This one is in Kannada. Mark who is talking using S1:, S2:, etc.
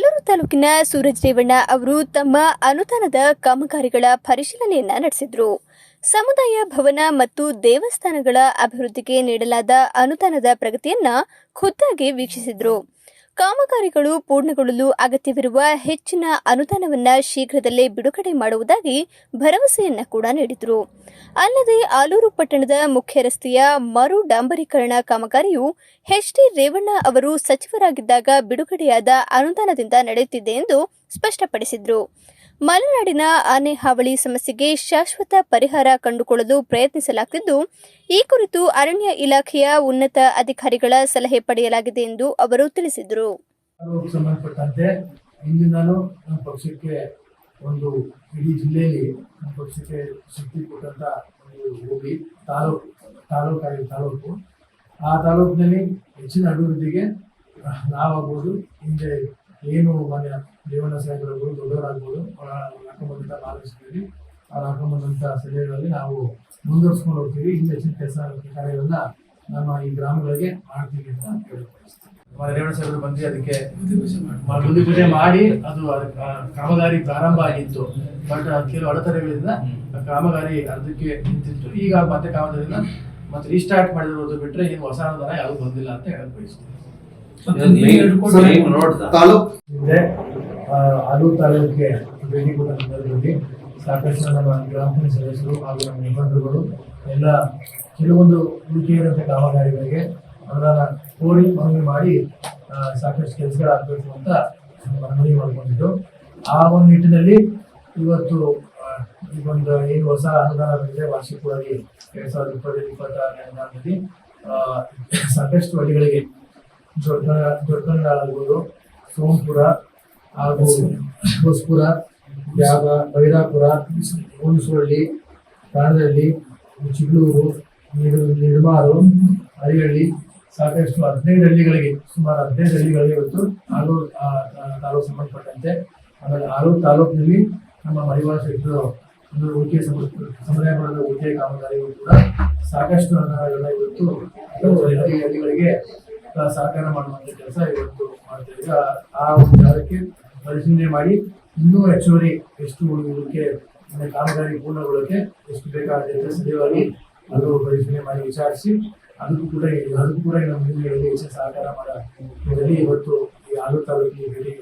S1: ಆಲೂರು ತಾಲೂಕಿನ ಸೂರಜ್ ರೇವಣ್ಣ ಅವರು ತಮ್ಮ ಅನುದಾನದ ಕಾಮಗಾರಿಗಳ ಪರಿಶೀಲನೆಯನ್ನ ನಡೆಸಿದ್ರು. ಸಮುದಾಯ ಭವನ ಮತ್ತು ದೇವಸ್ಥಾನಗಳ ಅಭಿವೃದ್ಧಿಗೆ ನೀಡಲಾದ ಅನುದಾನದ ಪ್ರಗತಿಯನ್ನ ಖುದ್ದಾಗಿ ವೀಕ್ಷಿಸಿದ್ರು. ಕಾಮಗಾರಿಗಳು ಪೂರ್ಣಗೊಳ್ಳಲು ಅಗತ್ಯವಿರುವ ಹೆಚ್ಚಿನ ಅನುದಾನವನ್ನ ಶೀಘ್ರದಲ್ಲೇ ಬಿಡುಗಡೆ ಮಾಡುವುದಾಗಿ ಭರವಸೆಯನ್ನ ಕೂಡ ನೀಡಿದರು. ಅಲ್ಲದೆ ಆಲೂರು ಪಟ್ಟಣದ ಮುಖ್ಯ ರಸ್ತೆಯ ಮರು ಡಾಂಬರೀಕರಣ ಕಾಮಗಾರಿಯು ಎಚ್ಡಿ ರೇವಣ್ಣ ಅವರು ಸಚಿವರಾಗಿದ್ದಾಗ ಬಿಡುಗಡೆಯಾದ ಅನುದಾನದಿಂದ ನಡೆಯುತ್ತಿದೆ ಎಂದು ಸ್ಪಷ್ಟಪಡಿಸಿದರು. ಮಲೆನಾಡಿನ ಆನೆ ಹಾವಳಿ ಸಮಸ್ಯೆಗೆ ಶಾಶ್ವತ ಪರಿಹಾರ ಕಂಡುಕೊಳ್ಳಲು ಪ್ರಯತ್ನಿಸಲಾಗುತ್ತಿದ್ದು ಈ ಕುರಿತು ಅರಣ್ಯ ಇಲಾಖೆಯ ಉನ್ನತ ಅಧಿಕಾರಿಗಳ ಸಲಹೆ ಪಡೆಯಲಾಗಿದೆ ಎಂದು ಅವರು ತಿಳಿಸಿದರು.
S2: ತಾಲೂಕು ಸಂಬಂಧಪಟ್ಟಂತೆ ಇಂದಿನಾನು ನಮ್ಮ ಪಕ್ಷಕ್ಕೆ ಒಂದು ಇಡೀ ಜಿಲ್ಲೆಯಲ್ಲಿ ನಮ್ಮ ಪಕ್ಷಕ್ಕೆ ಶಕ್ತಿ ಕೊಟ್ಟಂತ ಒಂದು ಹೋಗಿ ತಾಲೂಕು ತಾಲೂಕಾಗಿ ತಾಲೂಕು. ಆ ತಾಲೂಕಿನಲ್ಲಿ ಹೆಚ್ಚಿನ ಅಭಿವೃದ್ಧಿಗೆ ನಾವಾಗ್ಬೋದು, ಹಿಂದೆ ಏನು ಮಾನ್ಯ ದೇವನ ಸಾಹೇಬರಾಗ್ಬೋದು ದೊಡ್ಡವರಾಗ್ಬೋದು ಅವರ ಹಾಕೊಂಬಂದಂಥ ಮಾರ್ಗದರ್ಶನದಲ್ಲಿ ಅವ್ರು ಹಾಕೊಂಬಂದಂಥ ಸಲಹೆಗಳಲ್ಲಿ ನಾವು ಮುಂದುವರ್ಸ್ಕೊಂಡು ಹೋಗ್ತೀವಿ. ಹಿಂದೆ ಹೆಚ್ಚಿನ ಕೆಲಸ ಕಾರ್ಯಗಳನ್ನ ನಮ್ಮ ಈ ಗ್ರಾಮಗಳಿಗೆ ಮಾಡ್ತೀವಿ ಅಂತ ಹೇಳ್ಬಯಸ್ತೀನಿ ರೇವಣ ಸಾಹೇಬರು ಬಂದು ಅದಕ್ಕೆ ಬುದ್ಧಿ ಪೂಜೆ ಮಾಡಿ. ಅದು ಅದಕ್ಕೆ ಕಾಮಗಾರಿ ಪ್ರಾರಂಭ ಆಗಿತ್ತು. ಬಟ್ ಕೆಲವು ಅಡೆತಡೆಗಳಿಂದ ಆ ಕಾಮಗಾರಿ ಅರ್ಧಕ್ಕೆ ನಿಂತಿತ್ತು. ಈಗ ಮತ್ತೆ ಕಾಮಗಾರಿನ ಮತ್ತೆ ರೀಸ್ಟಾರ್ಟ್ ಮಾಡಿರೋದು ಬಿಟ್ರೆ ಏನು ಹೊಸ ಅನುದಾನ ಯಾವುದು ಬಂದಿಲ್ಲ ಅಂತ ಹೇಳಕ್ ಬಯಸ್ತೀನಿ.
S3: ತಾಲೂಕ್
S2: ಹಿಂದೆ ಆ, ಆಲೂರು ತಾಲೂಕಿಗೆ ಭೇಟಿ ಕೊಟ್ಟ ಸಂದರ್ಭದಲ್ಲಿ ಸಾಕಷ್ಟು ನಮ್ಮ ಗ್ರಾಮ ಪಂಚಾಯತ್ ಸದಸ್ಯರು ಹಾಗೂ ನಮ್ಮ ಮುಖಂಡರುಗಳು ಎಲ್ಲ ಕೆಲವೊಂದು ಉಳಿಕೆ ಇರುವಂಥ ಕಾಮಗಾರಿಗಳಿಗೆ ಅನುದಾನ ಕೋರಿ ಮನವಿ ಮಾಡಿ ಸಾಕಷ್ಟು ಕೆಲಸಗಳಾಗಬೇಕು ಅಂತ ಮನವಿ ಮಾಡಿಕೊಂಡಿದ್ದು. ಆ ಒಂದು ನಿಟ್ಟಿನಲ್ಲಿ ಇವತ್ತು ಈ ಒಂದು ಏನು ಹೊಸ ಅನುದಾನ ಬಂದಿದೆ ವಾರ್ಷಿಕವಾಗಿ ಎರಡ್ ಸಾವಿರದ ಇಪ್ಪತ್ತೈದು ಇಪ್ಪತ್ತಾರನೇ ಅನುದಾನದಲ್ಲಿ ಆ, ಸಾಕಷ್ಟು ಹಳ್ಳಿಗಳಿಗೆ ದೊಡ್ಡ ದೊಡ್ಡನಾಳಾಗ್ಬೋದು ಸೋಂಪುರ ಹಾಗೂ ಹೊಸಪುರ ಜಾಗ ಬೈರಾಪುರ ಹುಣಸೋಳ್ಳಿ ಕಾಣದಹಳ್ಳಿ ಚಿಗ್ಲೂರು ನಿಡು ನಿಡಮಾರು ಹರಿಹಳ್ಳಿ ಸಾಕಷ್ಟು ಹದಿನೈದು ಹಳ್ಳಿಗಳಿಗೆ ಸುಮಾರು ಹದಿನೈದು ಹಳ್ಳಿಗಳಿಗೆ ಇವತ್ತು ಆಲೂರು ಆ, ಆ, ತಾಲೂಕು ಸಂಬಂಧಪಟ್ಟಂತೆ ಆಮೇಲೆ ಆಲೂರು ತಾಲೂಕಿನಲ್ಲಿ ನಮ್ಮ ಮಡಿವಾಳ ಶೆಟ್ಟರು ಒಂದು ಉಳಿಕೆ ಸಮ- ಸಮುದಾಯ ಮಾಡಿದ ಉಳಿಕೆ ಕಾಮಗಾರಿಗಳು ಕೂಡ ಸಾಕಷ್ಟು ಇವತ್ತು ಹಳ್ಳಿಗಳಿಗೆ ಸಹಕಾರ ಮಾಡುವಂತ ಕೆಲಸ ಇವತ್ತು ಮಾಡ್ತಾ ಆ ಒಂದು ಜಾಗಕ್ಕೆ ಪರಿಶೀಲನೆ ಮಾಡಿ ಇನ್ನೂ ಹೆಚ್ಚುವರಿ ಎಷ್ಟು ಉಳಿಯೋದಕ್ಕೆ ಕಾಮಗಾರಿ ಪೂರ್ಣಗೊಳ್ಳಕ್ಕೆ ಎಷ್ಟು ಅಂತ ಸದ್ಯವಾಗಿ ಅದು ಪರಿಶೀಲನೆ ಮಾಡಿ ವಿಚಾರಿಸಿ, ಅದಕ್ಕೂ ಕೂಡ ಅದಕ್ಕೂ ಕೂಡ ನಮ್ಮ ಹಿಂದಿನಲ್ಲಿ ಹೆಚ್ಚಿನ ಸಹಕಾರ ಮಾಡೋ ಇದರಲ್ಲಿ ಇವತ್ತು ಈ ಆಲೂರು ತಾಲೂಕಿಗೆ ಭೇಟಿ